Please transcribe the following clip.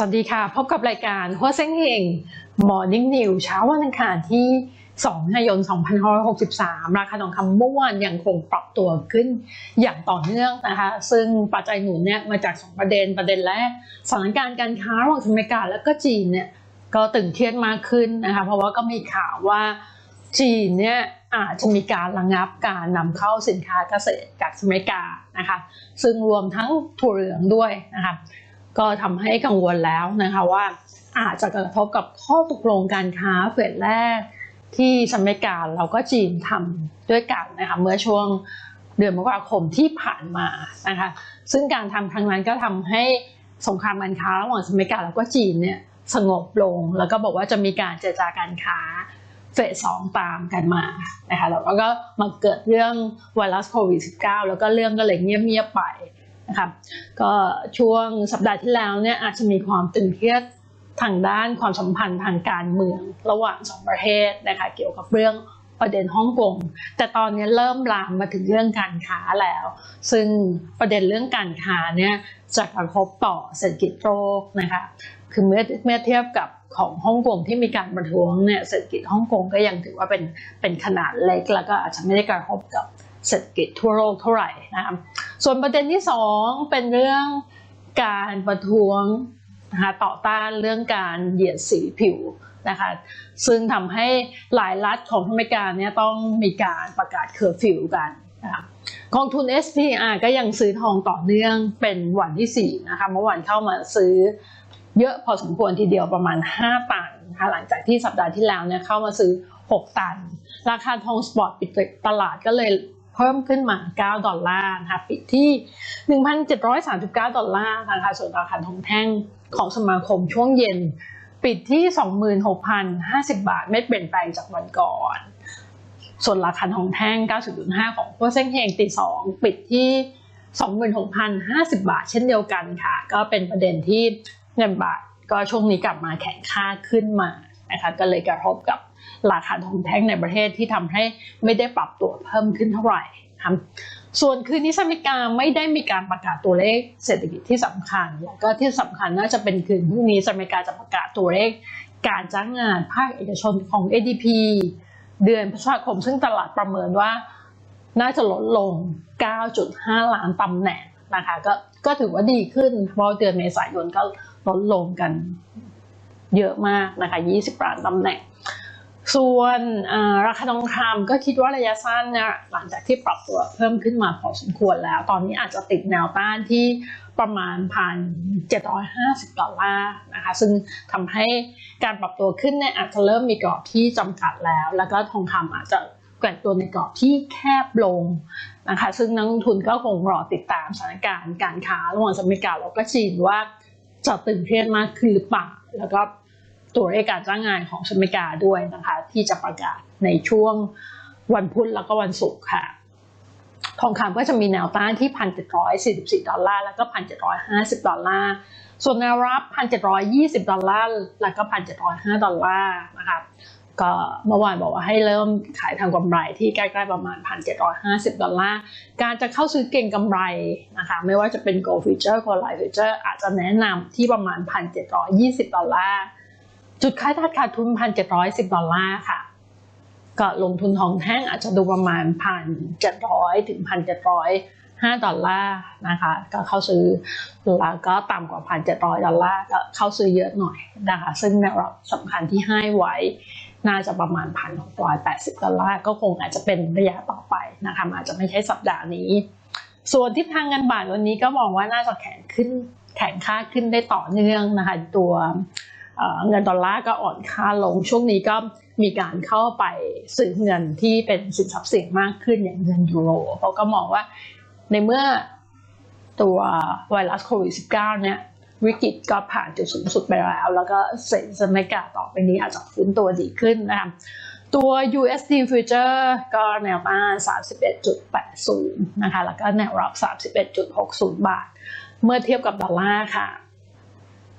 สวัสดีค่ะ พบกับรายการหัวเส้งเฮง Morning New เช้าวันอังคารที่2กันยายน2563 ราคาทองคำเมื่อวานยังคงปรับตัวขึ้นอย่างต่อเนื่องนะคะ ซึ่งปัจจัยหนุนเนี่ยมาจาก 2 ประเด็นประเด็นแรกสถานการณ์การค้าระหว่างอเมริกาและก็จีนเนี่ยก็ตึงเครียดมากขึ้นนะคะ เพราะว่าก็มีข่าวว่าจีนเนี่ยอาจจะมีการระงับการนำเข้าสินค้าเกษตรจากอเมริกานะคะ ซึ่งรวมทั้งถั่วเหลืองด้วยนะคะ ก็ทำให้กังวลแล้วนะคะว่าอาจจะกระทบกับข้อตกลงการค้าเฟสแรกที่สหรัฐอเมริกาเราก็จีนทำด้วยกันนะคะเมื่อช่วงเดือนมกราคมที่ผ่านมานะคะซึ่งการทำครั้งนั้นก็ทำให้สงครามการค้าระหว่างสหรัฐอเราแล้วก็จีนเนี่ยสงบลง แล้วก็บอกว่าจะมีการเจรจาการค้าเฟสสองตามกันมานะคะแล้วก็มาเกิดเรื่องไวรัสโควิด -19 แล้วก็เรื่องก็เลยเงียบๆไป นะคะก็ช่วงสัปดาห์ที่แล้วเนี่ยอาจจะมีความตึงเครียดทางด้านความสัมพันธ์ทางการเมืองระหว่างสองประเทศนะคะเกี่ยวกับเรื่องประเด็นฮ่องกง แต่ตอนนี้เริ่มลามมาถึงเรื่องการค้าแล้ว ซึ่งประเด็นเรื่องการค้าเนี่ยจะกระทบต่อเศรษฐกิจโลกนะคะคือเมื่อเมื่อเทียบกับของฮ่องกงที่มีการประท้วงเนี่ยเศรษฐกิจฮ่องกงก็ยังถือว่าเป็นเป็นขนาดเล็ก แล้วก็อาจจะไม่ได้กระทบกับเศรษฐกิจทั่วโลกเท่าไหร่นะคะ ส่วนประเด็นที่สองเป็นเรื่องการประท้วงนะคะต่อต้านเรื่องการเหยียดสีผิวนะคะซึ่งทำให้หลายรัฐของอเมริกาเนี่ยต้องมีการประกาศเคอร์ฟิวกันนะคะกองทุน SPR ก็ยังซื้อทองต่อเนื่องเป็นวันที่ 4 นะคะเมื่อวานเข้ามาซื้อเยอะพอสมควรทีเดียวประมาณ 5 ตันนะคะหลังจากที่สัปดาห์ที่แล้วเนี่ยเข้ามาซื้อ 6 ตัน ราคาทองสปอร์ตปิดตลาดก็เลย เพิ่มขึ้นมา 9 ดอลลาร์นะคะปิดที่ 1,739 ดอลลาร์นะคะส่วนราคาทองแท่งของสมาคมช่วงเย็น ปิดที่ 26,050 บาท ไม่เปลี่ยนแปลงจากวันก่อน ส่วนราคาทองแท่ง 90.5 ของพวกเส้นเฮงตี2ปิดที่26,050 บาทเช่นเดียวกันค่ะ ก็เป็นประเด็นที่เงินบาทก็ช่วงนี้กลับมาแข็งค่าขึ้นมานะคะก็เลยกระทบกับ ราคาทองแท่งในประเทศที่ทำให้ไม่ได้ปรับตัวเพิ่มขึ้นเท่าไหร่ครับส่วนคืนนี้สหรัฐอเมริกาไม่ได้มีการประกาศตัวเลขเศรษฐกิจที่สำคัญ แล้วก็ที่สำคัญน่าจะเป็นคืนพรุ่งนี้สหรัฐอเมริกาจะประกาศตัวเลข การจ้างงานภาคเอกชนของ ADP เดือนพฤษภาคมซึ่งตลาดประเมินว่าน่าจะลดลง 9.5 ล้านตำแหน่งนะคะก็ก็ถือว่าดีขึ้น เพราะเดือนเมษายนก็ลดลงกันเยอะมากนะคะ 20 ล้านตำแหน่ง ส่วนราคาทองคำก็คิดว่าระยะสั้นนี่ยหลังจากที่ปรับตัวเพิ่มขึ้นมาพอสมควรแล้ว ตอนนี้อาจจะติดแนวต้านที่ประมาณพันเจ็ดร้อยห้าสิบดอลลาร์นะคะซึ่งทำให้การปรับตัวขึ้นเนี่ยอาจจะเริ่มมีกรอบที่จำกัดแล้ว แล้วก็ทองคำอาจจะแกว่งตัวในกรอบที่แคบลงนะคะซึ่งนักลงทุนก็คงรอติดตามสถานการณ์การค้าระหว่างสหรัฐอเมริกาแล้วก็จีนว่าจะตึงเครียดมากขึ้นหรือเปล่าแล้วก็ ตัวเลขการจ้างงานของสหรัฐอเมริกาด้วยนะคะ ที่จะประกาศในช่วงวันพุธแล้วก็วันศุกร์ค่ะ ทองคำก็จะมีแนวต้านที่พันเจ็ดร้อยสี่สิบสี่ดอลลาร์แล้วก็พันเจ็ดร้อยห้าสิบดอลลาร์ส่วนแนวรับพันเจ็ดร้อยยี่สิบดอลลาร์แล้วก็พันเจ็ดร้อยห้าดอลลาร์นะคะก็เมื่อวานบอกว่าให้เริ่มขายทางกำไรที่ใกล้ๆประมาณ 1,750 ดอลลาร์ การจะเข้าซื้อเก่งกำไรนะคะไม่ว่าจะเป็น Gold Future กับ Life Future อาจจะแนะนำที่ประมาณ 1,720 ดอลลาร์ จุดขายตัดขาดทุน1,710ดอลลาร์ค่ะ ก็ลงทุนทองแท่งอาจจะดูประมาณ1,700ถึง1,705ดอลลาร์นะคะ ก็เข้าซื้อแล้วก็ต่ำกว่า1,700ดอลลาร์ก็เข้าซื้อเยอะหน่อยนะคะ ซึ่งแนวรับสำคัญที่ให้ไว้น่าจะประมาณ1,680ดอลลาร์ก็คงอาจจะเป็นระยะต่อไปนะคะอาจจะไม่ใช่สัปดาห์นี้ ส่วนทิศทางเงินบาทวันนี้ก็มองว่าน่าจะแข็งขึ้นแข็งค่าขึ้นได้ต่อเนื่องนะคะ ตัว เงินดอลลาร์ก็อ่อนค่าลง ช่วงนี้ก็มีการเข้าไปซื้อเงินที่เป็นสินทรัพย์เสี่ยงมากขึ้นอย่างเงินยูโรเพราะก็มองว่าในเมื่อตัวไวรัสโควิด -19 เนี่ยวิกฤตก็ผ่านจุดสูงสุดไปแล้ว แล้วก็เซ็นสมัยกาต่อไปนี้อาจจะฟื้นตัวดีขึ้นนะคะตัว USD Future ก็แนวต้าน31.80 นะคะ แล้วก็แนวรับ 31.60 บาท เมื่อเทียบกับดอลลาร์ค่ะ